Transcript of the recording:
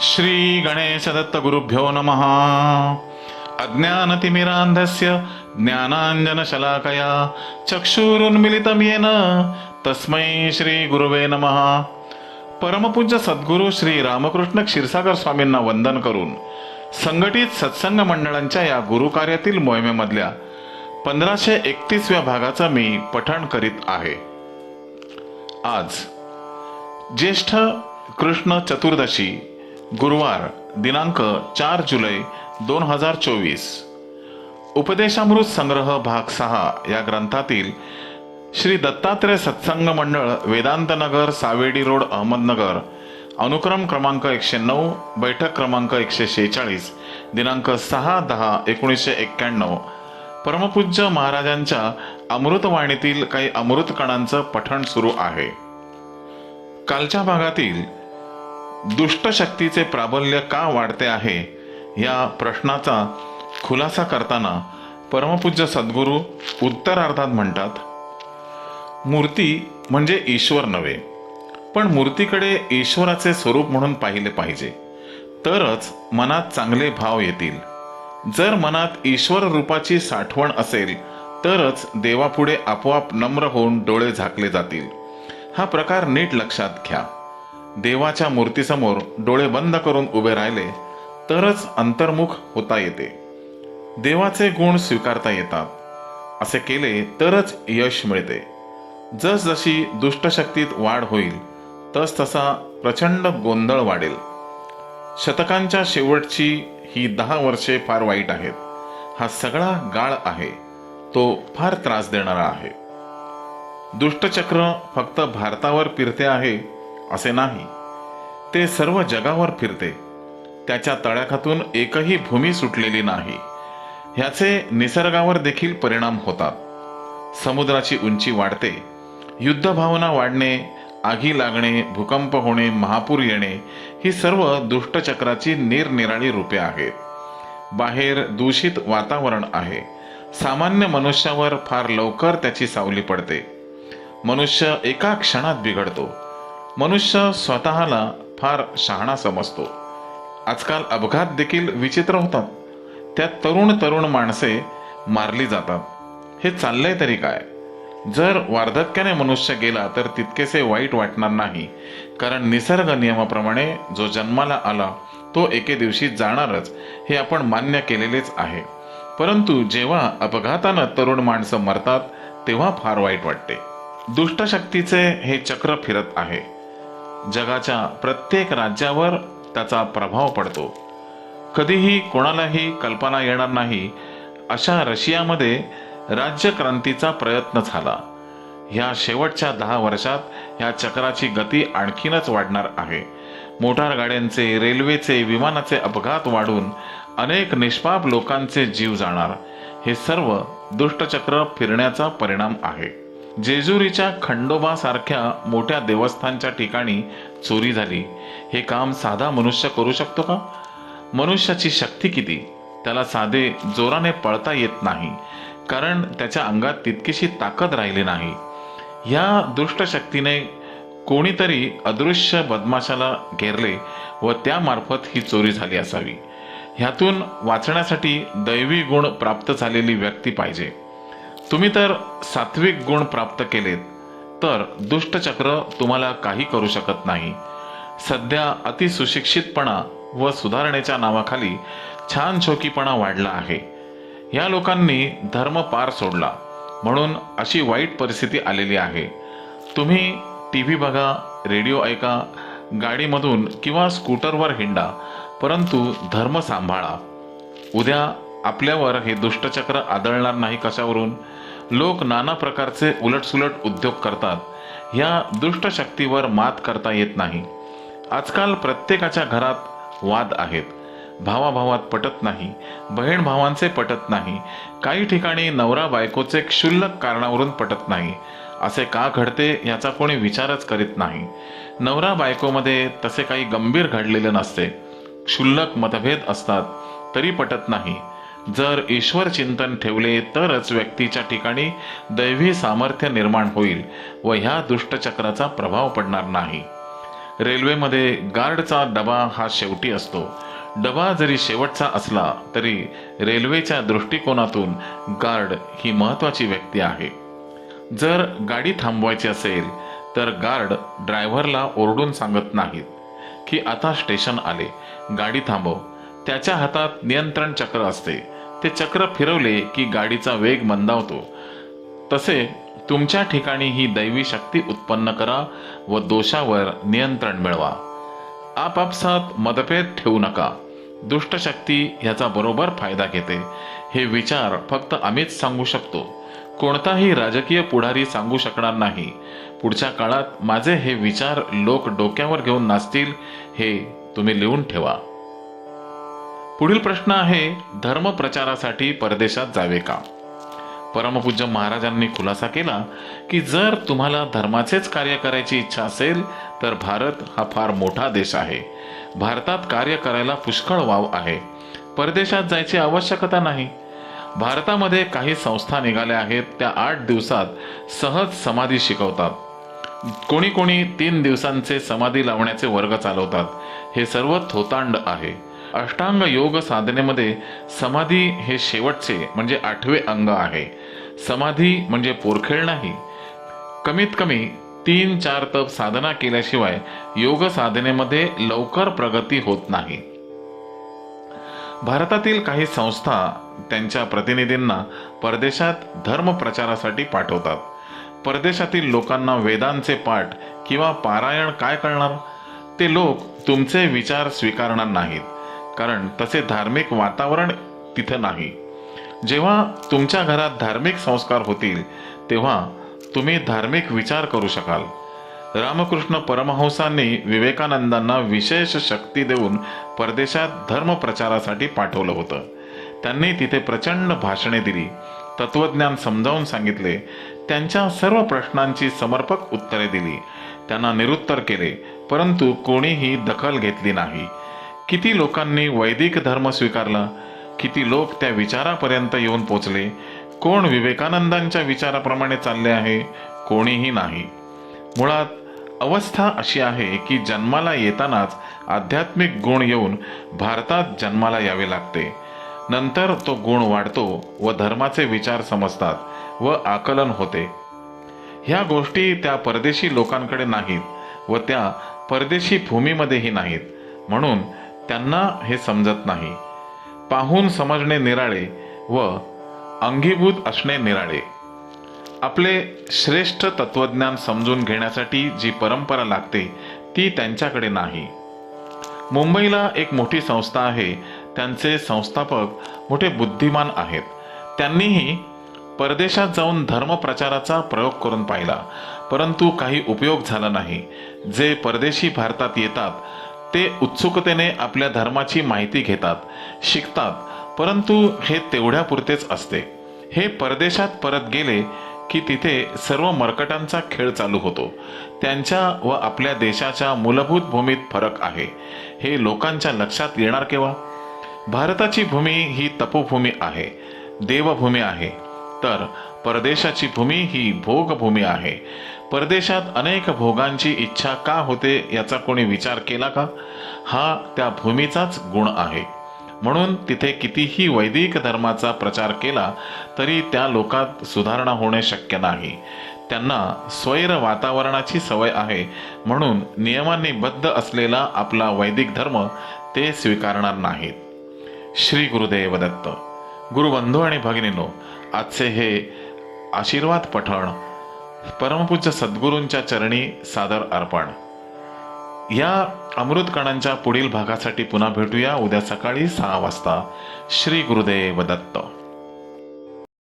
श्री गणेश दत्त गुरुभ्यो नमः। अज्ञानतिमिरान्धस्य ज्ञानाञ्जनशलाकया चक्षुरुन्मिलितं येन तस्मै श्री गुरुवे नमः। परमपूज्य सद्गुरू श्री रामकृष्ण क्षीरसागर स्वामींना वंदन करून संघटित सत्संग मंडळांच्या या गुरुकार्यातील मोहिमेमधल्या पंधराशे एकतीसव्या भागाचं मी पठण करीत आहे. आज ज्येष्ठ कृष्ण चतुर्दशी गुरुवार दिनांक चार जुलै दोन हजार चोवीस. उपदेशामृत संग्रह भाग सहा या ग्रंथातील श्री दत्तात्रय सत्संग मंडळ वेदांतनगर सावेडी रोड अहमदनगर अनुक्रम क्रमांक एकशे नऊ बैठक क्रमांक एकशे शेहेचाळीस दिनांक सहा दहा एकोणीसशे एक्क्याण्णव. परमपूज्य महाराजांच्या अमृतवाणीतील काही अमृत कणांचं पठण सुरू आहे. कालच्या भागातील दुष्ट शक्तीचे प्राबल्य का वाढते आहे? या प्रश्नाचा खुलासा करताना परमपूज्य सद्गुरू उत्तरार्धात म्हणतात मूर्ती म्हणजे ईश्वर नव्हे पण मूर्तीकडे ईश्वराचे स्वरूप म्हणून पाहिले पाहिजे. तरच मनात चांगले भाव येतील. जर मनात ईश्वर रूपाची साठवण असेल तरच देवापुढे आपोआप नम्र होऊन डोळे झाकले जातील. हा प्रकार नीट लक्षात घ्या. देवाच्या मूर्तीसमोर डोळे बंद करून उभे राहिले तरच अंतर्मुख होता येते. देवाचे गुण स्वीकारता येतात. असे केले तरच यश मिळते. जसजशी दुष्टशक्तीत वाढ होईल तस तसा प्रचंड गोंधळ वाढेल. शतकांच्या शेवटची ही दहा वर्षे फार वाईट आहेत. हा सगळा गाळ आहे. तो फार त्रास देणारा आहे. दुष्टचक्र फक्त भारतावर फिरते आहे असे नाही. ते सर्व जगावर फिरते. त्याच्या तळ्याखातून एकही भूमी सुटलेली नाही. ह्याचे निसर्गावर देखील परिणाम होतात. समुद्राची उंची वाढते. युद्धभावना वाढणे आगी लागणे भूकंप होणे महापूर येणे ही सर्व दुष्टचक्राची निरनिराळी रूपे आहेत. बाहेर दूषित वातावरण आहे. सामान्य मनुष्यावर फार लवकर त्याची सावली पडते. मनुष्य एका क्षणात बिघडतो. मनुष्य स्वतःला फार शहाणा समजतो. आजकाल अपघात देखील विचित्र होतात. त्यात तरुण तरुण माणसे मारली जातात. हे चाललंय तरी काय? जर वार्धक्याने मनुष्य गेला तर तितकेसे वाईट वाटणार नाही. कारण निसर्ग नियमाप्रमाणे जो जन्माला आला तो एके दिवशी जाणारच हे आपण मान्य केलेलेच आहे. परंतु जेव्हा अपघातानं तरुण माणसं मरतात तेव्हा फार वाईट वाटते. दुष्टशक्तीचे हे चक्र फिरत आहे. जगाच्या प्रत्येक राज्यावर त्याचा प्रभाव पडतो. कधीही कोणालाही कल्पना येणार नाही अशा रशियामध्ये राज्यक्रांतीचा प्रयत्न झाला. ह्या शेवटच्या दहा वर्षात ह्या चक्राची गती आणखीनच वाढणार आहे. मोटार गाड्यांचे रेल्वेचे विमानाचे अपघात वाढून अनेक निष्पाप लोकांचे जीव जाणार. हे सर्व दुष्टचक्र फिरण्याचा परिणाम आहे. जेजुरीच्या खंडोबासारख्या मोठ्या देवस्थानच्या ठिकाणी चोरी झाली. हे काम साधा मनुष्य करू शकतो का? मनुष्याची शक्ती किती? त्याला साधे जोराने पळता येत नाही कारण त्याच्या अंगात तितकीशी ताकद राहिली नाही. या दुष्टशक्तीने कोणीतरी अदृश्य बदमाशाला घेरले व त्यामार्फत ही चोरी झाली असावी. ह्यातून वाचण्यासाठी दैवी गुण प्राप्त झालेली व्यक्ती पाहिजे. तुम्ही तर सात्विक गुण प्राप्त केलेत तर दुष्टचक्र तुम्हाला काही करू शकत नाही. सध्या अतिसुशिक्षितपणा व सुधारणेच्या नावाखाली छान छोकीपणा वाढला आहे. या लोकांनी धर्म पार सोडला म्हणून अशी वाईट परिस्थिती आलेली आहे. तुम्ही टी व्ही बघा रेडिओ ऐका गाडीमधून किंवा स्कूटरवर हिंडा परंतु धर्म सांभाळा. उद्या आपल्यावर हे दुष्टचक्र आदळणार नाही कशावरून? लोक नाना प्रकारचे उलटसुलट उद्योग करतात. या दुष्टशक्तीवर मात करता येत नाही. आजकाल प्रत्येकाच्या घरात वाद आहेत. भावाभावात पटत नाही. बहीण भावांचे पटत नाही. काही ठिकाणी नवरा बायकोचे क्षुल्लक कारणावरून पटत नाही. असे का घडते याचा कोणी विचारच करीत नाही. नवरा बायकोमध्ये तसे काही गंभीर घडलेले नसते. क्षुल्लक मतभेद असतात तरी पटत नाही. जर ईश्वर चिंतन ठेवले तरच व्यक्तीच्या ठिकाणी दैवी सामर्थ्य निर्माण होईल व ह्या दुष्टचक्राचा प्रभाव पडणार नाही. रेल्वेमध्ये गार्डचा डबा हा शेवटी असतो. डबा जरी शेवटचा असला तरी रेल्वेच्या दृष्टिकोनातून गार्ड ही महत्त्वाची व्यक्ती आहे. जर गाडी थांबवायची असेल तर गार्ड ड्रायव्हरला ओरडून सांगत नाहीत की आता स्टेशन आले गाडी थांबव. त्याच्या हातात नियंत्रण चक्र असते. ते चक्र फिरवले की गाडीचा वेग मंदावतो. तसे तुमच्या ठिकाणी ही दैवी शक्ती उत्पन्न करा व दोषावर नियंत्रण मिळवा. आपापसात मतभेद ठेवू नका. दुष्ट शक्ती ह्याचा बरोबर फायदा घेते. हे विचार फक्त आम्हीच सांगू शकतो. कोणताही राजकीय पुढारी सांगू शकणार नाही. पुढच्या काळात माझे हे विचार लोक डोक्यावर घेऊन नाचतील हे तुम्ही लिहून ठेवा. पुढील प्रश्न आहे धर्म प्रचारासाठी परदेशात जावे का? परमपूज्य महाराजांनी खुलासा केला की जर तुम्हाला धर्माचेच कार्य करायची इच्छा असेल तर भारत हा फार मोठा देश आहे. भारतात कार्य करायला पुष्कळ वाव आहे. परदेशात जायची आवश्यकता नाही. भारतामध्ये काही संस्था निघाल्या आहेत त्या आठ दिवसात सहज समाधी शिकवतात. कोणी कोणी तीन दिवसांचे समाधी लावण्याचे वर्ग चालवतात. हे सर्व थोतांड आहे. अष्टांग योग साधनेमध्ये समाधी हे शेवटचे म्हणजे आठवे अंग आहे. समाधी म्हणजे पोरखेळ नाही. कमीत कमी तीन चार तप साधना केल्याशिवाय योग साधनेमध्ये लवकर प्रगती होत नाही. भारतातील काही संस्था त्यांच्या प्रतिनिधींना परदेशात धर्म प्रचारासाठी पाठवतात. परदेशातील लोकांना वेदांचे पाठ किंवा पारायण काय करणार? ते लोक तुमचे विचार स्वीकारणार नाहीत. कारण तसे धार्मिक वातावरण तिथं नाही. जेव्हा तुमच्या घरात धार्मिक संस्कार होतील तेव्हा तुम्ही धार्मिक विचार करू शकाल. रामकृष्ण परमहंसांनी विवेकानंदांना विशेष शक्ती देऊन परदेशात धर्म प्रचारासाठी पाठवलं होतं. त्यांनी तिथे प्रचंड भाषणे दिली तत्वज्ञान समजावून सांगितले त्यांच्या सर्व प्रश्नांची समर्पक उत्तरे दिली. त्यांना निरुत्तर केले परंतु कोणीही दखल घेतली नाही. किती लोकांनी वैदिक धर्म स्वीकारला? किती लोक त्या विचारापर्यंत येऊन पोचले? कोण विवेकानंदांच्या विचाराप्रमाणे चालले आहे? कोणीही नाही. मुळात अवस्था अशी आहे की जन्माला येतानाच आध्यात्मिक गुण येऊन भारतात जन्माला यावे लागते. नंतर तो गुण वाढतो व धर्माचे विचार समजतात व आकलन होते. ह्या गोष्टी त्या परदेशी लोकांकडे नाहीत व त्या परदेशी भूमीमध्येही नाहीत. म्हणून त्यांना हे समजत नाही. पाहून समजणे निराळे व अंगीभूत असणे निराळे. आपले श्रेष्ठ तत्वज्ञान समजून घेण्यासाठी जी परंपरा लागते ती त्यांच्याकडे नाही. मुंबईला एक मोठी संस्था आहे. त्यांचे संस्थापक मोठे बुद्धिमान आहेत. त्यांनीही परदेशात जाऊन धर्मप्रचाराचा प्रयोग करून पाहिला. परंतु काही उपयोग झाला नाही. जे परदेशी भारतात येतात ते उत्सुकतेने आपल्या धर्माची माहिती घेतात शिकतात परंतु हे तेवढ्यापुरतेच असते. हे परदेशात परत गेले की तिथे सर्व मरकटांचा खेळ चालू होतो. त्यांच्या व आपल्या देशाच्या मूलभूत भूमीत फरक आहे. हे लोकांच्या लक्षात येणार केव्हा? भारताची भूमी ही तपोभूमी आहे देवभूमी आहे. तर परदेशाची भूमी ही भोगभूमी आहे. परदेशात अनेक भोगांची इच्छा का होते याचा कोणी विचार केला का? हा त्या भूमीचाच गुण आहे. म्हणून तिथे कितीही वैदिक धर्माचा प्रचार केला तरी त्या लोकात सुधारणा होणे शक्य नाही. त्यांना स्वैर वातावरणाची सवय आहे म्हणून नियमांनी बद्ध असलेला आपला वैदिक धर्म ते स्वीकारणार नाहीत. श्री गुरुदेव दत्त गुरुबंधू आणि भगिनीनो आजचे हे आशीर्वाद पठण परमपूज्य सद्गुरूंच्या चरणी सादर अर्पण. या अमृतकणांच्या पुढील भागासाठी पुन्हा भेटूया. उद्या सकाळी सहा वाजता. श्री गुरुदेव दत्त.